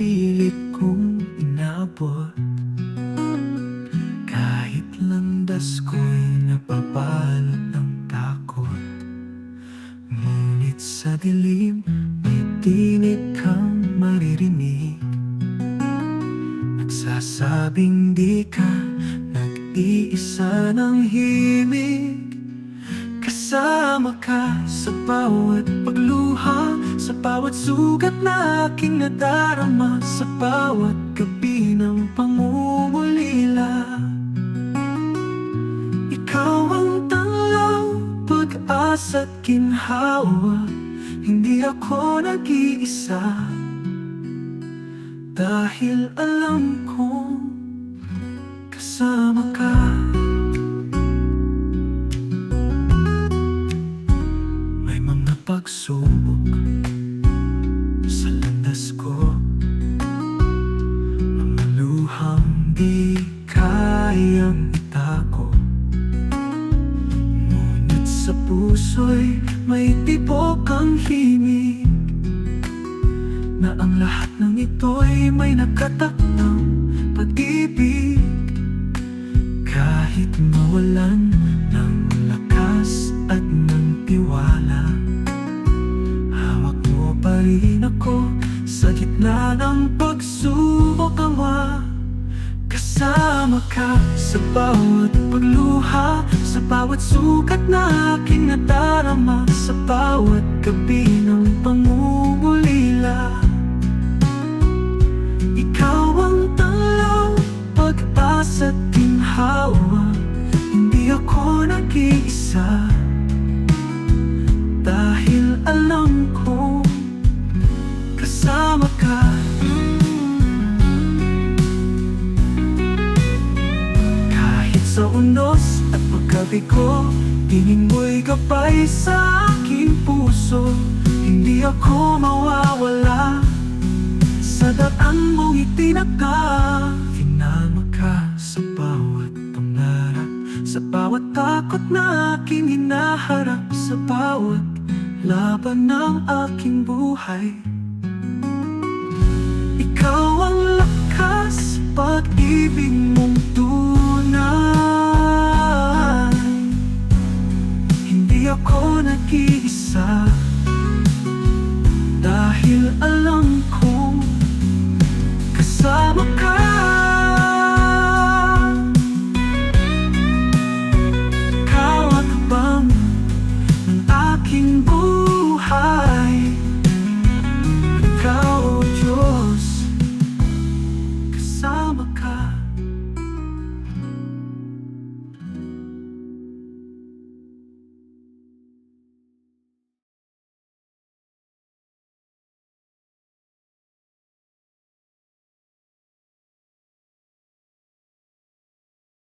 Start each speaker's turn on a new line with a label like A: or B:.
A: pilit kong inabot. Kahit landas ko'y napabalot ng takot. Ngunit sa dilim may tinig kang maririnig. Nagsasabing di ka nag-iisa ng himig. Kasama ka sa bawat pagluha Sa bawat sugat na aking nadarama Sa bawat gabi ng pangungulila. Ikaw ang tanglaw, pag-asa't ginhawa Hindi ako nag-iisa. Dahil alam kong kasama pagsubok sa landas ko. Mga luhang di kayang itago Ngunit sa puso'y may tibok ang himig Na ang lahat ng ito'y may nakatakdang pag-ibig. Kahit mawalan sa gitna ng pagsubok awa Kasama ka. Sa bawat pagluha Sa bawat sugat na aking nadarama Sa bawat gabi ng pangungulila. Ikaw ang tanglaw, pag-asa't ginhawa Hindi ako nag-iisa sa unos at pagkabigo Tingin mo'y gabay sa aking puso. Hindi ako mawawala. Sa daan mong itinaka Finama ka sa bawat pangarap. Sa bawat takot na aking hinaharap. Sa bawat laban ng aking buhay. Ikaw ang Di ako nag-iisa. Dahil alam ko